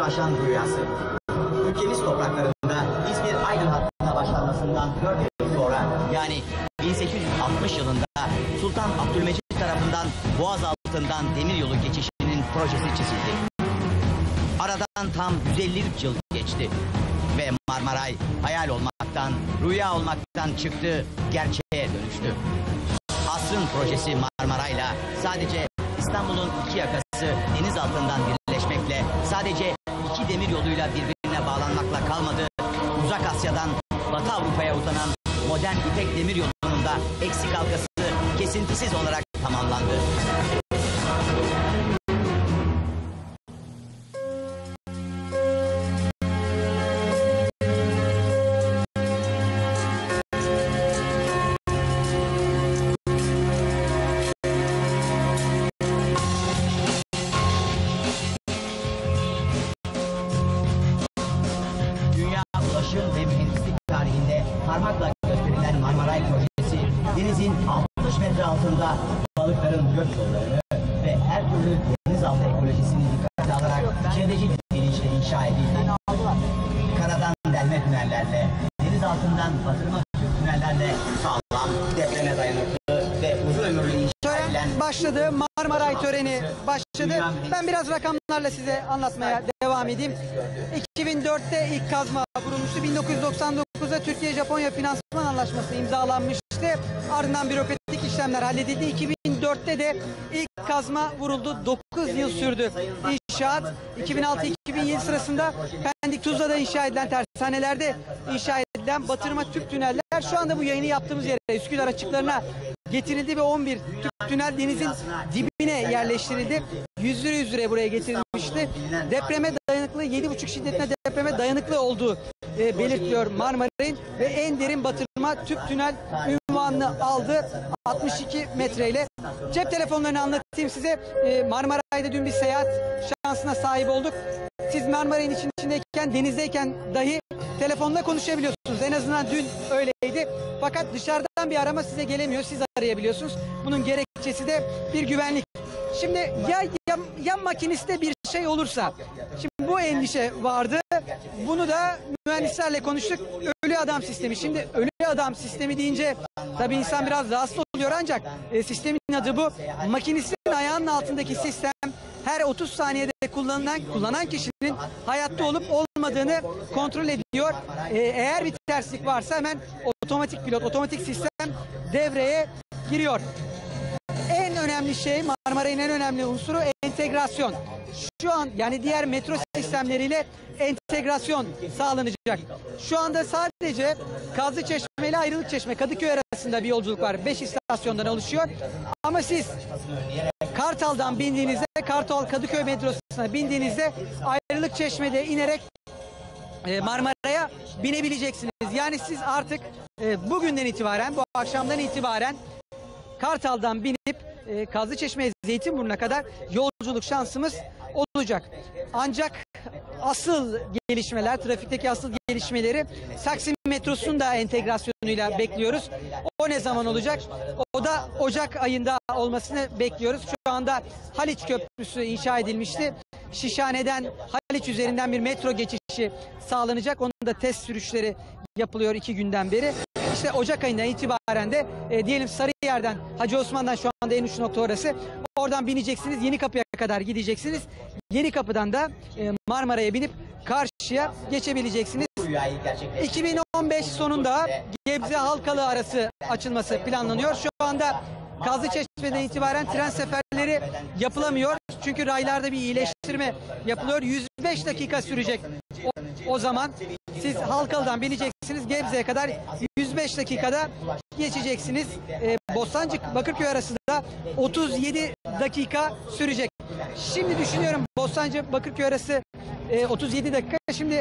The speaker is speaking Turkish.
aşan rüyası. Ülkemiz topraklarında İzmir Aydın hattına başlanmasından 4 yıl sonra yani 1860 yılında Sultan Abdülmecit tarafından Boğaz altından demiryolu geçişinin projesi çizildi. Aradan tam 153 yıl geçti ve Marmaray hayal olmaktan, rüya olmaktan çıktı, gerçeğe dönüştü. Asrın projesi Marmaray'la sadece İstanbul'un iki yakası deniz altından birleşmekle, sadece iki demir yoluyla birbirine bağlanmakla kalmadı. Uzak Asya'dan Batı Avrupa'ya uzanan modern İpek demir yolunun da eksik halkası kesintisiz olarak tamamlandı. Denizaltı ekolojisini dikkate alarak çevreci bir bilinçle inşa edildi. Karadan delme tünellerle, deniz altından batırma tünellerle sağlam, depreme dayanıklı ve uzun ömürlü inşa edilen başladı. Marmaray töreni başladı. Ben biraz rakamlarla size anlatmaya devam edeyim. 2004'te ilk kazma vurulmuştu. 1999'da Türkiye-Japonya finansman anlaşması imzalanmıştı. Ardından bürokratik işlemler halledildi. 2004'te de ilk kazma vuruldu. 9 yıl sürdü inşaat. 2006-2007 sırasında Pendik Tuzla'da inşa edilen tersanelerde inşa edilen batırma tüp tüneller şu anda bu yayını yaptığımız yere Üsküdar açıklarına getirildi ve 11 tüp tünel denizin dibine yerleştirildi. Yüzlere yüzlere buraya getirilmişti. Depreme dayanıklı 7,5 şiddetine depreme dayanıklı olduğu e, belirtiliyor Marmaray'ın ve en derin batırma tüp tünel ünvanını aldı 62 metreyle. Cep telefonlarını anlatayım size. E, Marmaray'da dün bir seyahat şansına sahip olduk. Siz Marmaray'ın için içindeyken, denizdeyken dahi telefonla konuşabiliyorsunuz. En azından dün öyleydi. Fakat dışarıdan bir arama size gelemiyor. Siz arayabiliyorsunuz. Bunun gerekçesi de bir güvenlik. Şimdi ya, ya, ya makiniste bir şey olursa, şimdi bu endişe vardı. Bunu da mühendislerle konuştuk. Ölü adam sistemi. Şimdi ölü adam sistemi deyince tabii insan biraz rahatsız oluyor ancak e, sistemin adı bu. Makinistin ayağının altındaki sistem her 30 saniyede kullanılan kullanan kişinin hayatta olup olmadığını kontrol ediyor. Ee, eğer bir terslik varsa hemen otomatik pilot, otomatik sistem devreye giriyor. En önemli şey Marmaray'ın en önemli unsuru entegrasyon. Şu an yani diğer metro sistemleriyle entegrasyon sağlanacak. Şu anda sadece Kazlı Çeşme ile Ayrılık Çeşme Kadıköy arasında bir yolculuk var. 5 istasyondan oluşuyor. Ama siz Kartal'dan bindiğinizde Kartal Kadıköy metrosuna bindiğinizde Ayrılık Çeşme'de inerek e, Marmara'ya binebileceksiniz. Yani siz artık e, bugünden itibaren, bu akşamdan itibaren Kartal'dan binip e, Kazlıçeşme Zeytinburnu'na kadar yolculuk şansımız olacak. Ancak asıl gelişmeler, trafikteki asıl gelişmeleri Taksim metrosunun da entegrasyonuyla bekliyoruz. O ne zaman olacak? O da Ocak ayında olmasını bekliyoruz. Şu anda Haliç Köprüsü inşa edilmişti. Şişhane'den Haliç üzerinden bir metro geçişi sağlanacak. Onun da test sürüşleri yapılıyor iki günden beri. İşte Ocak ayından itibaren de e, diyelim Sarıyer'den Hacı Osman'dan şu anda en uç nokta orası. Oradan bineceksiniz Yeni Kapı'ya kadar gideceksiniz. Yeni Kapı'dan da e, Marmara'ya binip karşıya geçebileceksiniz. rüyayı gerçekleştirdi. 2015 sonunda Gebze Halkalı arası açılması planlanıyor. Şu anda Kazlıçeşme'den itibaren tren seferleri yapılamıyor. Çünkü raylarda bir iyileştirme yapılıyor. 105 dakika sürecek. O, zaman siz Halkalı'dan bineceksiniz Gebze'ye kadar 105 dakikada geçeceksiniz. Ee, Bostancık Bakırköy arası da 37 dakika sürecek. Şimdi düşünüyorum Bostancı Bakırköy arası e, 37 dakika. Şimdi